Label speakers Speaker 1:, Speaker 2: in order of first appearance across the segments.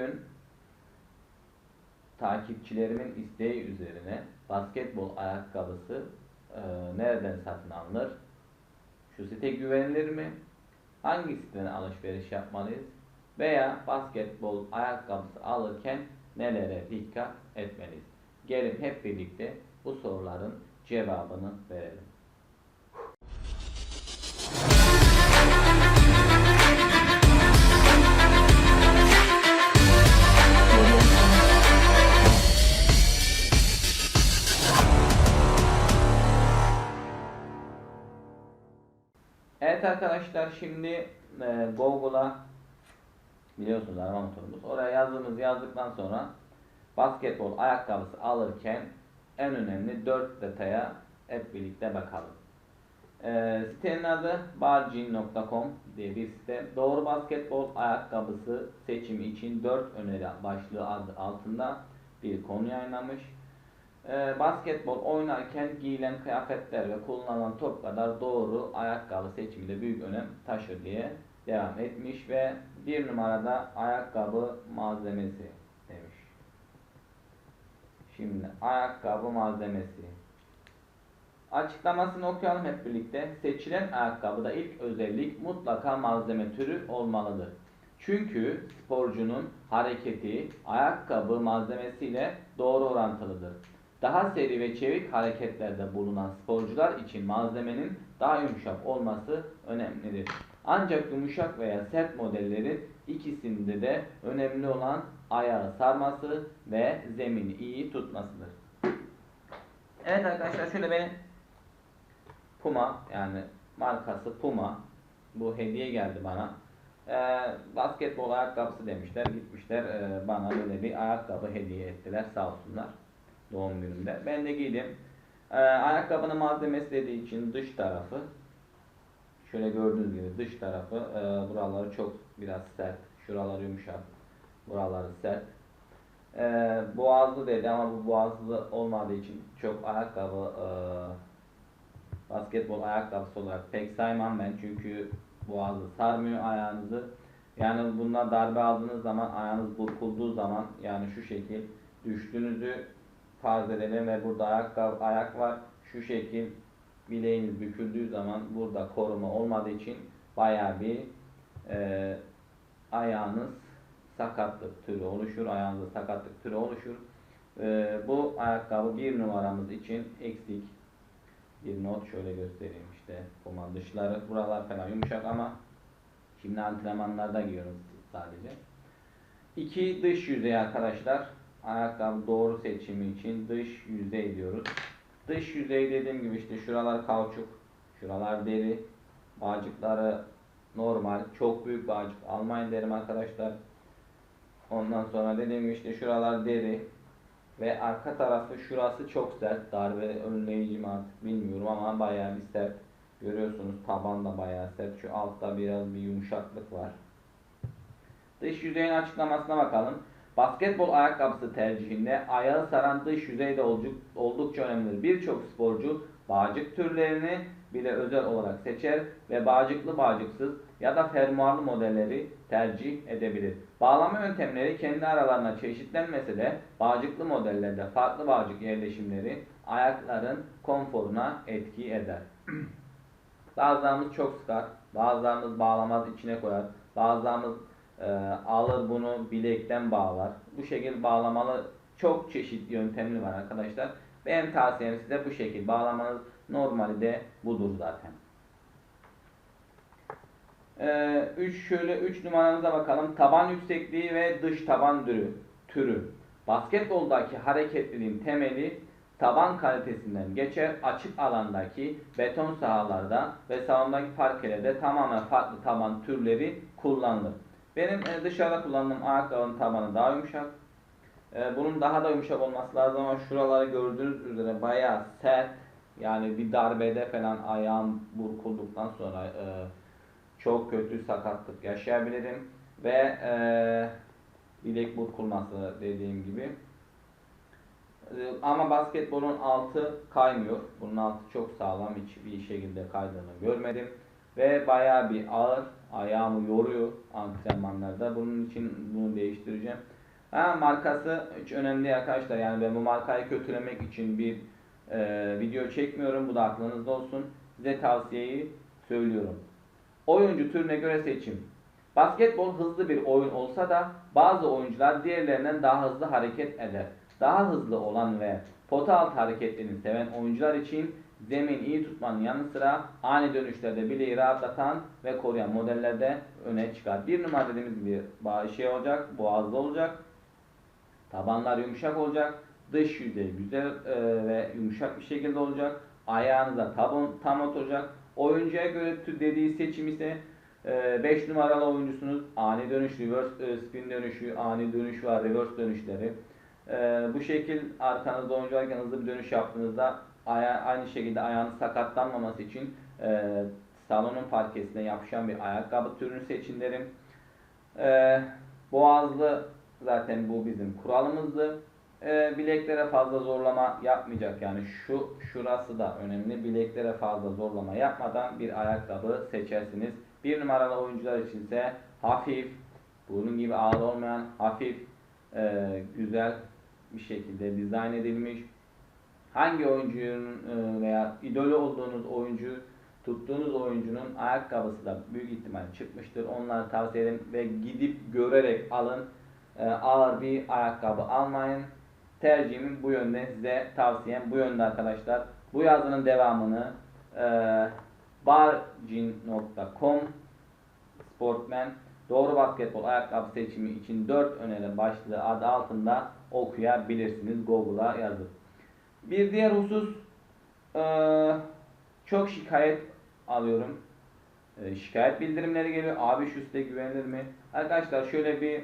Speaker 1: Bugün takipçilerimin isteği üzerine basketbol ayakkabısı e, nereden satın alınır? Şu site güvenilir mi? Hangi siteden alışveriş yapmalıyız? Veya basketbol ayakkabısı alırken nelere dikkat etmeliyiz? Gelin hep birlikte bu soruların cevabını verelim. Arkadaşlar şimdi e, Google'a biliyorsunuz arama motorumuz. Oraya yazdığımız yazdıktan sonra basketbol ayakkabısı alırken en önemli 4 detaya hep birlikte bakalım. E, sitenin adı bargin.com diye bir site. Doğru basketbol ayakkabısı seçimi için 4 öneri başlığı adı altında bir konu yayınlamış. Ee, basketbol oynarken giyilen kıyafetler ve kullanılan top kadar doğru ayakkabı seçiminde büyük önem taşır diye devam etmiş ve bir numarada ayakkabı malzemesi demiş. Şimdi ayakkabı malzemesi. Açıklamasını okuyalım hep birlikte. Seçilen ayakkabıda ilk özellik mutlaka malzeme türü olmalıdır. Çünkü sporcunun hareketi ayakkabı malzemesiyle doğru orantılıdır. Daha seri ve çevik hareketlerde bulunan sporcular için malzemenin daha yumuşak olması önemlidir. Ancak yumuşak veya sert modellerin ikisinde de önemli olan ayağı sarması ve zemini iyi tutmasıdır. Evet arkadaşlar şöyle benim Puma yani markası Puma bu hediye geldi bana. Ee, basketbol ayakkabısı demişler gitmişler e, bana böyle bir ayakkabı hediye ettiler sağ olsunlar doğum günümde. Ben de giydim. Ee, ayakkabının malzemesi dediği için dış tarafı şöyle gördüğünüz gibi dış tarafı e, buraları çok biraz sert. Şuralar yumuşak. Buraları sert. Ee, boğazlı dedi ama bu boğazlı olmadığı için çok ayakkabı e, basketbol ayakkabısı olarak pek saymam ben çünkü boğazlı sarmıyor ayağınızı. Yani bunlar darbe aldığınız zaman ayağınız burkulduğu zaman yani şu şekil düştüğünüzü farz edelim ve burada ayakkabı, ayak var. Şu şekil bileğiniz büküldüğü zaman burada koruma olmadığı için baya bir e, ayağınız sakatlık türü oluşur. Ayağınızda sakatlık türü oluşur. E, bu ayakkabı bir numaramız için eksik. Bir not şöyle göstereyim işte. Puma dışları buralar falan yumuşak ama şimdi antrenmanlarda giyiyoruz sadece. İki dış yüzey arkadaşlar ayakkabı doğru seçimi için dış yüzey diyoruz. Dış yüzey dediğim gibi işte şuralar kauçuk, şuralar deri, bağcıkları normal, çok büyük bağcık almayın derim arkadaşlar. Ondan sonra dediğim gibi işte şuralar deri ve arka tarafı şurası çok sert, darbe önleyici mi artık bilmiyorum ama bayağı bir sert. Görüyorsunuz taban da bayağı sert. Şu altta biraz bir yumuşaklık var. Dış yüzeyin açıklamasına bakalım. Basketbol ayakkabısı tercihinde ayağı saran dış yüzey de oldukça önemlidir. Birçok sporcu bağcık türlerini bile özel olarak seçer ve bağcıklı bağcıksız ya da fermuarlı modelleri tercih edebilir. Bağlama yöntemleri kendi aralarına çeşitlenmese de bağcıklı modellerde farklı bağcık yerleşimleri ayakların konforuna etki eder. bazılarımız çok sıkar, bazılarımız bağlamaz içine koyar, bazılarımız e, alır bunu bilekten bağlar. Bu şekilde bağlamalı çok çeşitli yöntemli var arkadaşlar. Benim tavsiyem size bu şekilde bağlamanız normali de budur zaten. 3 ee, şöyle 3 numaramıza bakalım. Taban yüksekliği ve dış taban türü. türü. Basketboldaki hareketliliğin temeli taban kalitesinden geçer. Açık alandaki beton sahalarda ve salondaki parkelerde tamamen farklı taban türleri kullanılır. Benim e, dışarıda kullandığım ayakkabının tabanı daha yumuşak. E, bunun daha da yumuşak olması lazım ama şuraları gördüğünüz üzere bayağı sert. Yani bir darbede falan ayağım burkulduktan sonra e, çok kötü sakatlık yaşayabilirim. Ve bilek burkulması dediğim gibi. Ama basketbolun altı kaymıyor. Bunun altı çok sağlam. Hiçbir şekilde kaydığını görmedim. Ve bayağı bir ağır. Ayağımı yoruyor antrenmanlarda. Bunun için bunu değiştireceğim. Ha, markası hiç önemli arkadaşlar. Yani ben bu markayı kötülemek için bir e, video çekmiyorum. Bu da aklınızda olsun. Size tavsiyeyi söylüyorum. Oyuncu türüne göre seçim. Basketbol hızlı bir oyun olsa da bazı oyuncular diğerlerinden daha hızlı hareket eder. Daha hızlı olan ve pota altı hareketlerini seven oyuncular için zemin iyi tutmanın yanı sıra ani dönüşlerde bileği rahatlatan ve koruyan modellerde öne çıkar. Bir numara dediğimiz gibi şey olacak, boğazlı olacak. Tabanlar yumuşak olacak. Dış yüzey güzel e, ve yumuşak bir şekilde olacak. Ayağınıza tam, tam oturacak. Oyuncuya göre dediği seçim ise 5 numaralı oyuncusunuz. Ani dönüş, reverse e, spin dönüşü, ani dönüş var, reverse dönüşleri. E, bu şekil arkanızda oyuncu varken hızlı bir dönüş yaptığınızda aya, aynı şekilde ayağınız sakatlanmaması için e, salonun parkesine yapışan bir ayakkabı türünü seçin derim. E, boğazlı zaten bu bizim kuralımızdı. E, bileklere fazla zorlama yapmayacak yani şu şurası da önemli. Bileklere fazla zorlama yapmadan bir ayakkabı seçersiniz. Bir numaralı oyuncular için ise hafif, bunun gibi ağır olmayan hafif, e, güzel bir şekilde dizayn edilmiş. Hangi oyuncunun e, veya idolü olduğunuz oyuncu, tuttuğunuz oyuncunun ayakkabısı da büyük ihtimal çıkmıştır. Onları tavsiye ederim ve gidip görerek alın. E, ağır bir ayakkabı almayın. Tercihimin bu yönde size tavsiyem bu yönde arkadaşlar. Bu yazının devamını e, barcin.com Sportman Doğru basketbol ayakkabı seçimi için 4 öneri başlığı adı altında okuyabilirsiniz Google'a yazıp. Bir diğer husus eee, çok şikayet alıyorum. Eee, şikayet bildirimleri geliyor. Abi şu site güvenilir mi? Arkadaşlar şöyle bir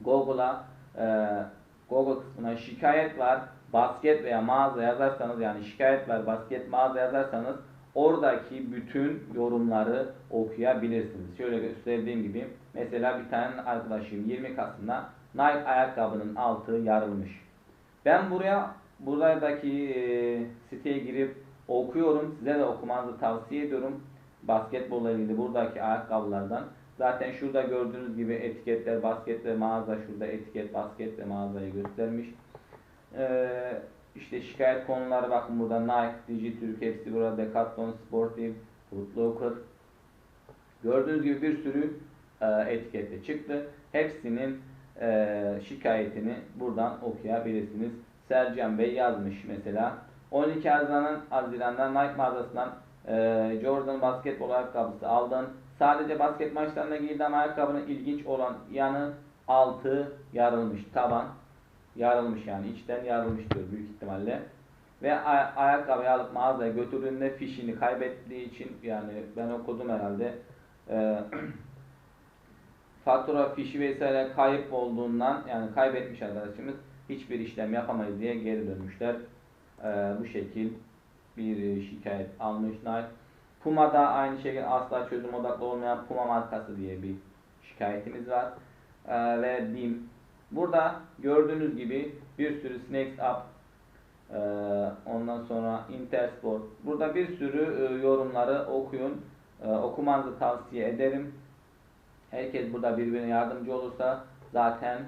Speaker 1: Google'a eee, Google kısmına şikayet var. Basket veya mağaza yazarsanız yani şikayet var basket mağaza yazarsanız oradaki bütün yorumları okuyabilirsiniz. Şöyle gösterdiğim gibi mesela bir tane arkadaşım 20 Kasım'da Nike ayakkabının altı yarılmış. Ben buraya buradaki e, siteye girip okuyorum. Size de okumanızı tavsiye ediyorum. Basketbolla ilgili buradaki ayakkabılardan. Zaten şurada gördüğünüz gibi etiketler basket ve mağaza şurada etiket basket ve mağazayı göstermiş. Ee, işte şikayet konuları bakın burada Nike, Dijitürk hepsi burada Decathlon, Sportive, Foot Locker. Gördüğünüz gibi bir sürü e, etikette çıktı. Hepsinin e, şikayetini buradan okuyabilirsiniz. Sercan Bey yazmış mesela. 12 Haziran'ın Haziran'da Nike mağazasından e, Jordan basketbol ayakkabısı aldım. Sadece basket maçlarında giydiğim ayakkabının ilginç olan yanı altı yarılmış taban yarılmış yani içten yarılmış diyor büyük ihtimalle. Ve ay- ayakkabıyı alıp mağazaya götürdüğünde fişini kaybettiği için yani ben okudum herhalde e, fatura fişi vesaire kayıp olduğundan yani kaybetmiş arkadaşımız hiçbir işlem yapamayız diye geri dönmüşler. E, bu şekil bir şikayet almış Nike. Puma da aynı şekilde asla çözüm odaklı olmayan Puma markası diye bir şikayetimiz var. E, ve BİM Burada gördüğünüz gibi bir sürü Snakes Up e, ondan sonra Intersport burada bir sürü e, yorumları okuyun. E, okumanızı tavsiye ederim. Herkes burada birbirine yardımcı olursa zaten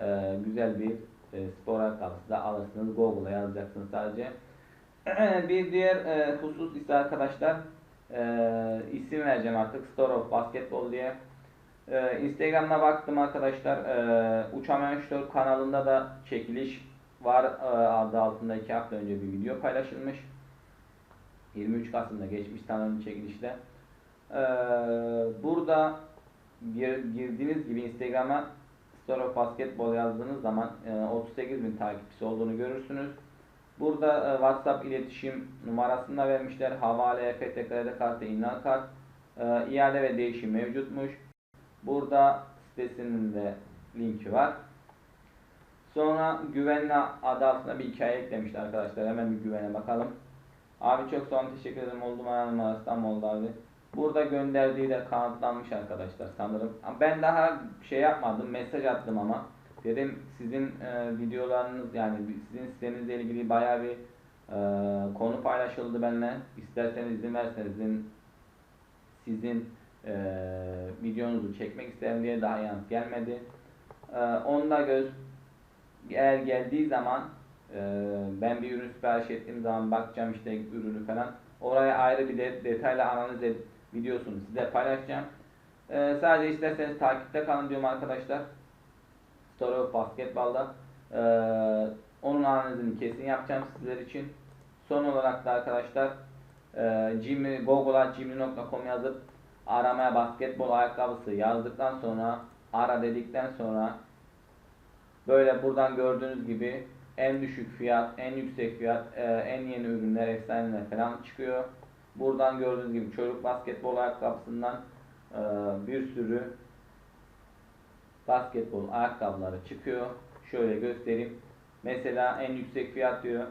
Speaker 1: e, güzel bir e, spor ayakkabısı da alırsınız. Google'a yazacaksınız sadece. bir diğer e, husus ise arkadaşlar e, isim vereceğim artık Store of Basketball diye. Ee, Instagram'da baktım arkadaşlar. Ee, Uçamayan Şutör kanalında da çekiliş var. Ee, adı altında 2 hafta önce bir video paylaşılmış. 23 Kasım'da geçmiş tanrının çekilişte. Ee, burada gir, girdiğiniz gibi Instagram'a Store of Basketball yazdığınız zaman e, 38 bin takipçisi olduğunu görürsünüz. Burada e, WhatsApp iletişim numarasını da vermişler. Havale, EFT kredi kartı, inal kart, e, iade ve değişim mevcutmuş. Burada sitesinin de linki var. Sonra güvenli adı altında bir hikaye eklemişler arkadaşlar. Hemen bir güvene bakalım. Abi çok sağ olun teşekkür ederim. Oldu mu ayağım oldu abi? Burada gönderdiği de kanıtlanmış arkadaşlar sanırım. Ben daha şey yapmadım. Mesaj attım ama. Dedim sizin e, videolarınız yani sizin sitenizle ilgili bayağı bir e, konu paylaşıldı benimle. İsterseniz izin verseniz sizin sizin e, videonuzu çekmek isterim diye daha yanıt gelmedi. E, onda göz eğer geldiği zaman e, ben bir ürün sipariş ettiğim zaman bakacağım işte ürünü falan. Oraya ayrı bir de, detaylı analiz edip videosunu size paylaşacağım. E, sadece isterseniz takipte kalın diyorum arkadaşlar. Story of Basketball'da. E, onun analizini kesin yapacağım sizler için. Son olarak da arkadaşlar e, Jimmy, Google'a jimmy.com yazıp aramaya basketbol ayakkabısı yazdıktan sonra ara dedikten sonra böyle buradan gördüğünüz gibi en düşük fiyat, en yüksek fiyat, e, en yeni ürünler, efsaneler falan çıkıyor. Buradan gördüğünüz gibi çocuk basketbol ayakkabısından e, bir sürü basketbol ayakkabıları çıkıyor. Şöyle göstereyim. Mesela en yüksek fiyat diyor.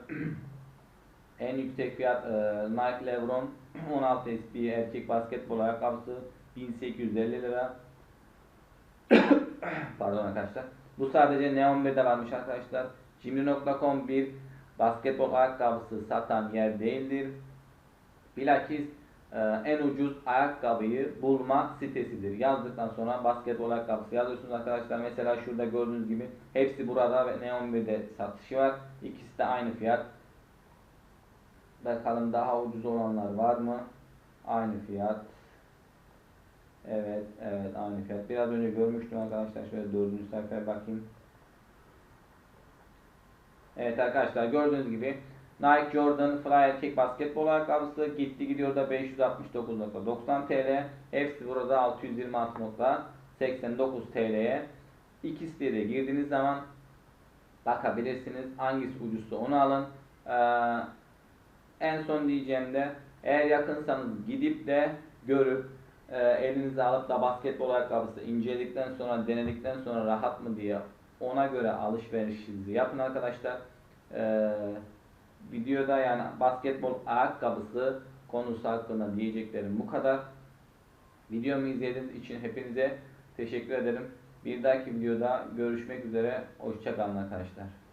Speaker 1: en yüksek fiyat e, Nike Lebron 16 SP erkek basketbol ayakkabısı 1850 lira. Pardon arkadaşlar. Bu sadece Neon 1'de varmış arkadaşlar. Jimmy.com bir basketbol ayakkabısı satan yer değildir. Bilakis e, en ucuz ayakkabıyı bulma sitesidir. Yazdıktan sonra basketbol ayakkabısı yazıyorsunuz arkadaşlar. Mesela şurada gördüğünüz gibi hepsi burada ve Neon 1'de satışı var. İkisi de aynı fiyat. Bakalım daha ucuz olanlar var mı? Aynı fiyat. Evet, evet aynı fiyat. Biraz önce görmüştüm arkadaşlar. Şöyle dördüncü sayfaya bakayım. Evet arkadaşlar gördüğünüz gibi Nike Jordan Fly erkek basketbol ayakkabısı gitti gidiyor da 569.90 TL. Hepsi burada 626.89 TL'ye. İki siteye girdiğiniz zaman bakabilirsiniz. Hangisi ucuzsa onu alın. Ee, en son diyeceğim de eğer yakınsanız gidip de görüp e, elinize alıp da basketbol ayakkabısı inceledikten sonra denedikten sonra rahat mı diye ona göre alışverişinizi yapın arkadaşlar. Ee, videoda yani basketbol ayakkabısı konusu hakkında diyeceklerim bu kadar. Videomu izlediğiniz için hepinize teşekkür ederim. Bir dahaki videoda görüşmek üzere. Hoşçakalın arkadaşlar.